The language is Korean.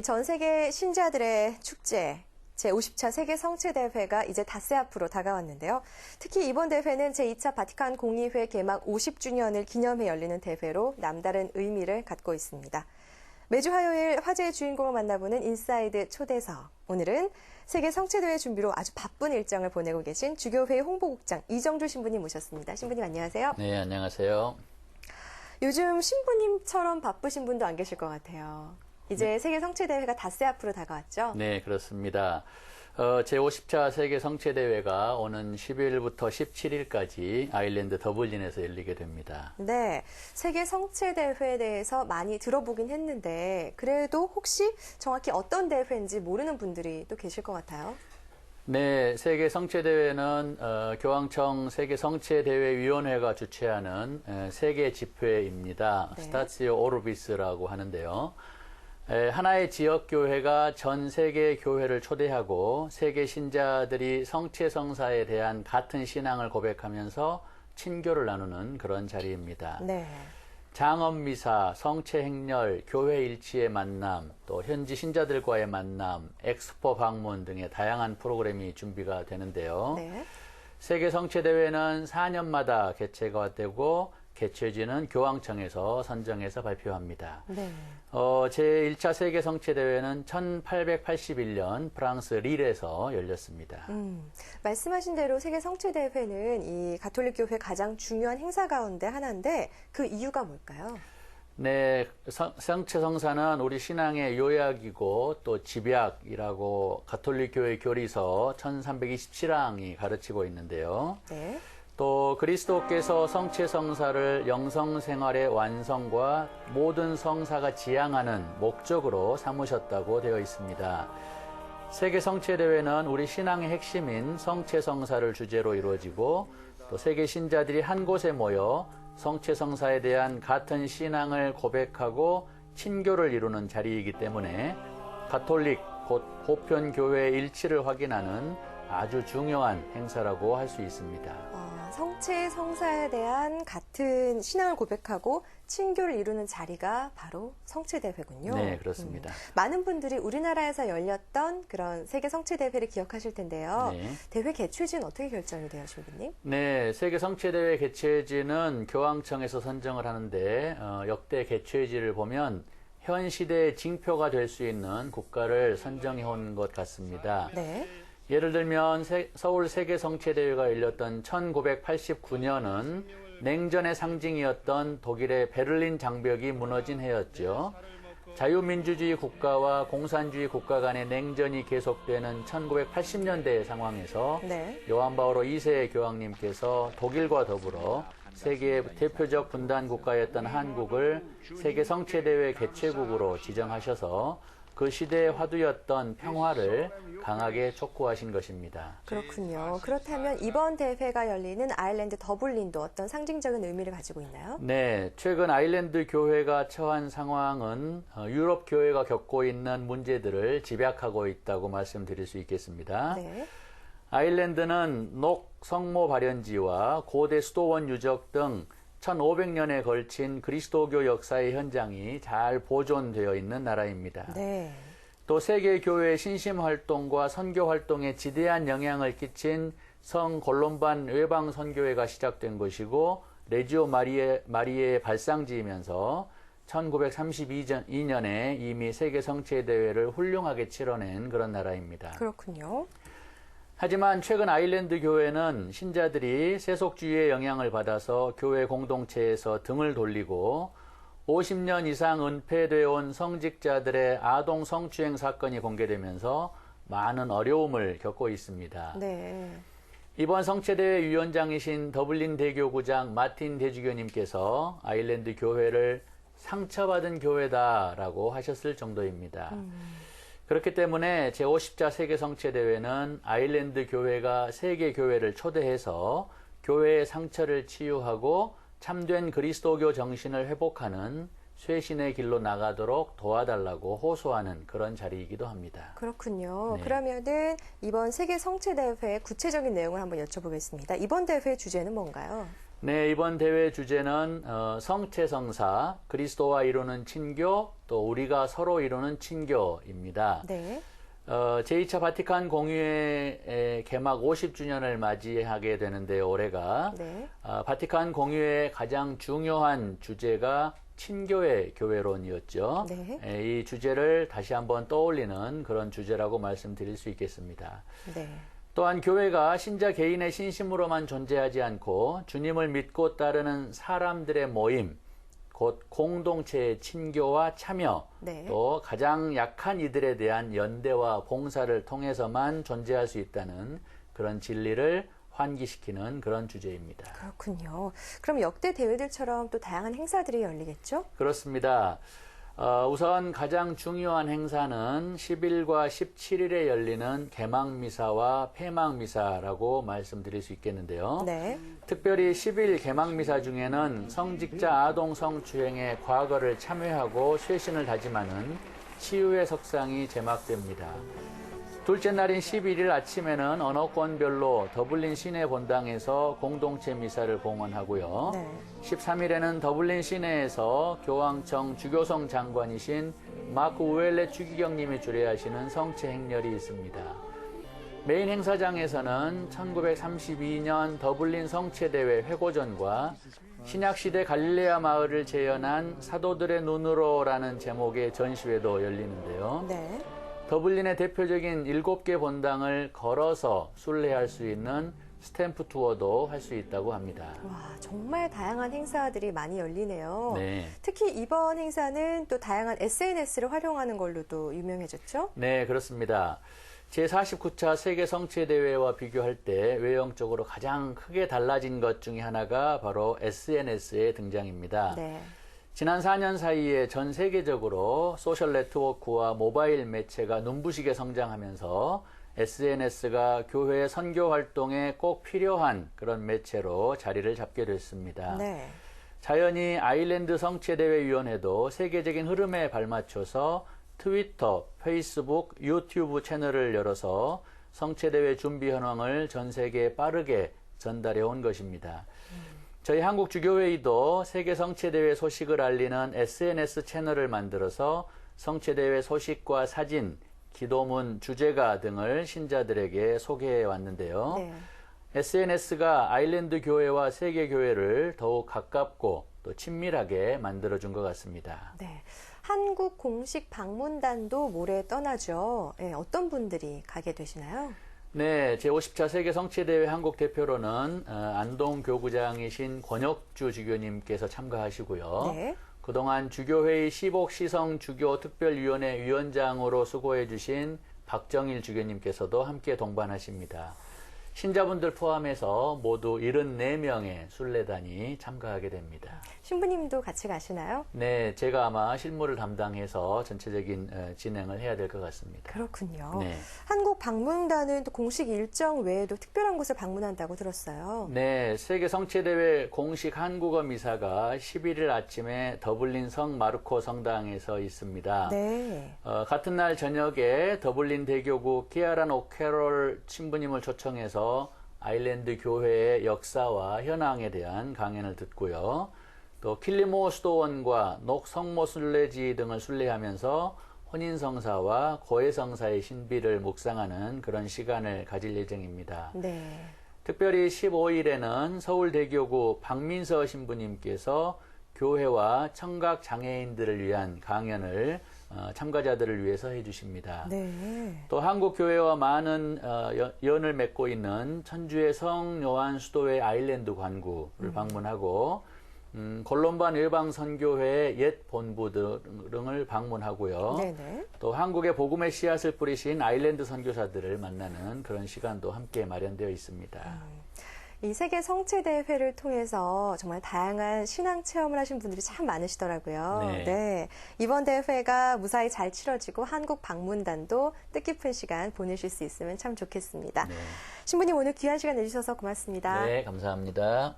이전 세계 신자들의 축제 제50차 세계 성체 대회가 이제 닷새 앞으로 다가왔는데요. 특히 이번 대회는 제2차 바티칸 공의회 개막 50주년을 기념해 열리는 대회로 남다른 의미를 갖고 있습니다. 매주 화요일 화제의 주인공을 만나보는 인사이드 초대석. 오늘은 세계 성체대회 준비로 아주 바쁜 일정을 보내고 계신 주교회 홍보국장 이정주 신부님 모셨습니다. 신부님 안녕하세요. 네, 안녕하세요. 요즘 신부님처럼 바쁘신 분도 안 계실 것 같아요. 이제 세계 성체 대회가 닷새 앞으로 다가왔죠? 네, 그렇습니다. 어, 제50차 세계 성체 대회가 오는 12일부터 17일까지 아일랜드 더블린에서 열리게 됩니다. 네, 세계 성체 대회에 대해서 많이 들어보긴 했는데 그래도 혹시 정확히 어떤 대회인지 모르는 분들이 또 계실 것 같아요. 네, 세계 성체 대회는 어, 교황청 세계 성체 대회 위원회가 주최하는 에, 세계 집회입니다. 네. 스타치오 오르비스라고 하는데요. 에, 하나의 지역 교회가 전 세계 교회를 초대하고 세계 신자들이 성체 성사에 대한 같은 신앙을 고백하면서 친교를 나누는 그런 자리입니다. 네, 장엄 미사, 성체 행렬, 교회 일치의 만남, 또 현지 신자들과의 만남, 엑스포 방문 등의 다양한 프로그램이 준비가 되는데요. 네, 세계 성체 대회는 4년마다 개최가 되고 개최지는 교황청에서 선정해서 발표합니다. 네. 어, 제1차 세계 성체 대회는 1881년 프랑스 릴에서 열렸습니다. 음, 말씀하신 대로 세계 성체 대회는 이 가톨릭 교회 가장 중요한 행사 가운데 하나인데 그 이유가 뭘까요? 네, 성, 성체 성사는 우리 신앙의 요약이고 또 집약이라고 가톨릭 교회 교리서 1327항이 가르치고 있는데요. 네, 또 그리스도께서 성체 성사를 영성 생활의 완성과 모든 성사가 지향하는 목적으로 삼으셨다고 되어 있습니다. 세계 성체 대회는 우리 신앙의 핵심인 성체 성사를 주제로 이루어지고 또 세계 신자들이 한 곳에 모여 성체 성사에 대한 같은 신앙을 고백하고 친교를 이루는 자리이기 때문에 가톨릭 곧 보편 교회의 일치를 확인하는 아주 중요한 행사라고 할 수 있습니다. 어, 성체 성사에 대한 같은 신앙을 고백하고 친교를 이루는 자리가 바로 성체 대회군요. 네, 그렇습니다. 많은 분들이 우리나라에서 열렸던 그런 세계 성체 대회를 기억하실 텐데요. 네. 대회 개최지는 어떻게 결정이 돼요, 신부님? 네, 세계 성체 대회 개최지는 교황청에서 선정을 하는데 어, 역대 개최지를 보면 현 시대의 징표가 될 수 있는 국가를 선정해 온 것 같습니다. 네. 예를 들면 세- 서울 세계 성체대회가 열렸던 1989년은 냉전의 상징이었던 독일의 베를린 장벽이 무너진 해였죠. 자유민주주의 국가와 공산주의 국가 간의 냉전이 계속되는 1980년대 상황에서 네. 요한 바오로 2세 교황님께서 독일과 더불어 세계의 대표적 분단 국가였던 한국을 세계 성체대회 개최국으로 지정하셔서 그 시대의 화두였던 평화를 강하게 촉구하신 것입니다. 그렇군요. 그렇다면 이번 대회가 열리는 아일랜드 더블린도 어떤 상징적인 의미를 가지고 있나요? 네, 최근 아일랜드 교회가 처한 상황은 어, 유럽 교회가 겪고 있는 문제들을 집약하고 있다고 말씀드릴 수 있겠습니다. 네. 아일랜드는 녹 성모 발현지와 고대 수도원 유적 등 1500년에 걸친 그리스도교 역사의 현장이 잘 보존되어 있는 나라입니다. 네. 또 세계 교회의 신심 활동과 선교 활동에 지대한 영향을 끼친 성 골롬반 외방 선교회가 시작된 것이고 레지오 마리에 마리의 발상지이면서 1932년에 이미 세계 성체 대회를 훌륭하게 치러낸 그런 나라입니다. 그렇군요. 하지만 최근 아일랜드 교회는 신자들이 세속주의의 영향을 받아서 교회 공동체에서 등을 돌리고 50년 이상 은폐되어 온 성직자들의 아동 성추행 사건이 공개되면서 많은 어려움을 겪고 있습니다. 네. 이번 성체대회 위원장이신 더블린 대교구장 마틴 대주교님께서 아일랜드 교회를 상처받은 교회다라고 하셨을 정도입니다. 그렇기 때문에 제50자 세계 성체대회는 아일랜드 교회가 세계 교회를 초대해서 교회의 상처를 치유하고 참된 그리스도교 정신을 회복하는 쇄신의 길로 나가도록 도와달라고 호소하는 그런 자리이기도 합니다. 그렇군요. 네. 그러면은 이번 세계 성체 대회 구체적인 내용을 한번 여쭤보겠습니다. 이번 대회 주제는 뭔가요? 네, 이번 대회 주제는 어, 성체성사, 그리스도와 이루는 친교, 또 우리가 서로 이루는 친교입니다. 네. 어, 제2차 바티칸 공유회 의 개막 50주년을 맞이하게 되는데요, 올해가. 네. 아, 바티칸 공유회의 가장 중요한 주제가 친교회 교회론이었죠. 네. 에, 이 주제를 다시 한번 떠올리는 그런 주제라고 말씀드릴 수 있겠습니다. 네. 또한 교회가 신자 개인의 신심으로만 존재하지 않고 주님을 믿고 따르는 사람들의 모임, 곧 공동체의 친교와 참여, 네. 또 가장 약한 이들에 대한 연대와 봉사를 통해서만 존재할 수 있다는 그런 진리를 환기시키는 그런 주제입니다. 그렇군요. 그럼 역대 대회들처럼 또 다양한 행사들이 열리겠죠? 그렇습니다. 어, 우선 가장 중요한 행사는 10일과 17일에 열리는 개막미사와 폐막미사라고 말씀드릴 수 있겠는데요. 네. 특별히 10일 개막미사 중에는 성직자 아동 성추행의 과거를 참회하고 쇄신을 다짐하는 치유의 석상이 제막됩니다. 둘째 날인 11일 아침에는 언어권별로 더블린 시내 본당에서 공동체 미사를 봉헌하고요. 네. 13일에는 더블린 시내에서 교황청 주교성 장관이신 마크 우엘레 추기경님이 주례하시는 성체 행렬이 있습니다. 메인 행사장에서는 1932년 더블린 성체대회 회고전과 신약시대 갈릴레아 마을을 재현한 사도들의 눈으로라는 제목의 전시회도 열리는데요. 네. 더블린의 대표적인 7개 본당을 걸어서 순례할 수 있는 스탬프 투어도 할 수 있다고 합니다. 와, 정말 다양한 행사들이 많이 열리네요. 네. 특히 이번 행사는 또 다양한 SNS를 활용하는 걸로도 유명해졌죠? 네, 그렇습니다. 제49차 세계 성체 대회와 비교할 때 외형적으로 가장 크게 달라진 것 중에 하나가 바로 SNS의 등장입니다. 네. 지난 4년 사이에 전 세계적으로 소셜 네트워크와 모바일 매체가 눈부시게 성장하면서 SNS가 교회 선교 활동에 꼭 필요한 그런 매체로 자리를 잡게 됐습니다. 네. 자연히 아일랜드 성체대회위원회도 세계적인 흐름에 발맞춰서 트위터, 페이스북, 유튜브 채널을 열어서 성체대회 준비 현황을 전 세계에 빠르게 전달해 온 것입니다. 저희 한국주교회의도 세계 성체대회 소식을 알리는 SNS 채널을 만들어서 성체대회 소식과 사진, 기도문, 주제가 등을 신자들에게 소개해 왔는데요. 네. SNS가 아일랜드 교회와 세계 교회를 더욱 가깝고 또 친밀하게 만들어준 것 같습니다. 네. 한국 공식 방문단도 모레 떠나죠. 네, 어떤 분들이 가게 되시나요? 네, 제50차 세계 성체대회 한국 대표로는 어, 안동 교구장이신 권혁주 주교님께서 참가하시고요. 네. 그동안 주교회의 시복 시성 주교 특별위원회 위원장으로 수고해 주신 박정일 주교님께서도 함께 동반하십니다. 신자분들 포함해서 모두 74명의 순례단이 참가하게 됩니다. 신부님도 같이 가시나요? 네, 제가 아마 실무를 담당해서 전체적인 어, 진행을 해야 될 것 같습니다. 그렇군요. 네. 한국 방문단은 또 공식 일정 외에도 특별한 곳을 방문한다고 들었어요. 네, 세계 성체대회 공식 한국어 미사가 11일 아침에 더블린 성 마르코 성당에서 있습니다. 네. 어, 같은 날 저녁에 더블린 대교구 키아란 오케롤 신부님을 초청해서 아일랜드 교회의 역사와 현황에 대한 강연을 듣고요. 또 킬리모 수도원과 녹 성모 순례지 등을 순례하면서 혼인성사와 고해성사의 신비를 묵상하는 그런 시간을 가질 예정입니다. 네. 특별히 15일에는 서울대교구 박민서 신부님께서 교회와 청각 장애인들을 위한 강연을 어, 참가자들을 위해서 해주십니다. 네. 또 한국 교회와 많은 어, 연- 연을 맺고 있는 천주의 성 요한 수도회 아일랜드 관구를 방문하고 음, 골롬반 외방 선교회의 옛 본부 등을 방문하고요. 네네. 또 한국의 복음의 씨앗을 뿌리신 아일랜드 선교사들을 만나는 그런 시간도 함께 마련되어 있습니다. 이 세계 성체 대회를 통해서 정말 다양한 신앙 체험을 하신 분들이 참 많으시더라고요. 네. 이번 대회가 무사히 잘 치러지고 한국 방문단도 뜻깊은 시간 보내실 수 있으면 참 좋겠습니다. 네. 신부님 오늘 귀한 시간 내주셔서 고맙습니다. 네, 감사합니다.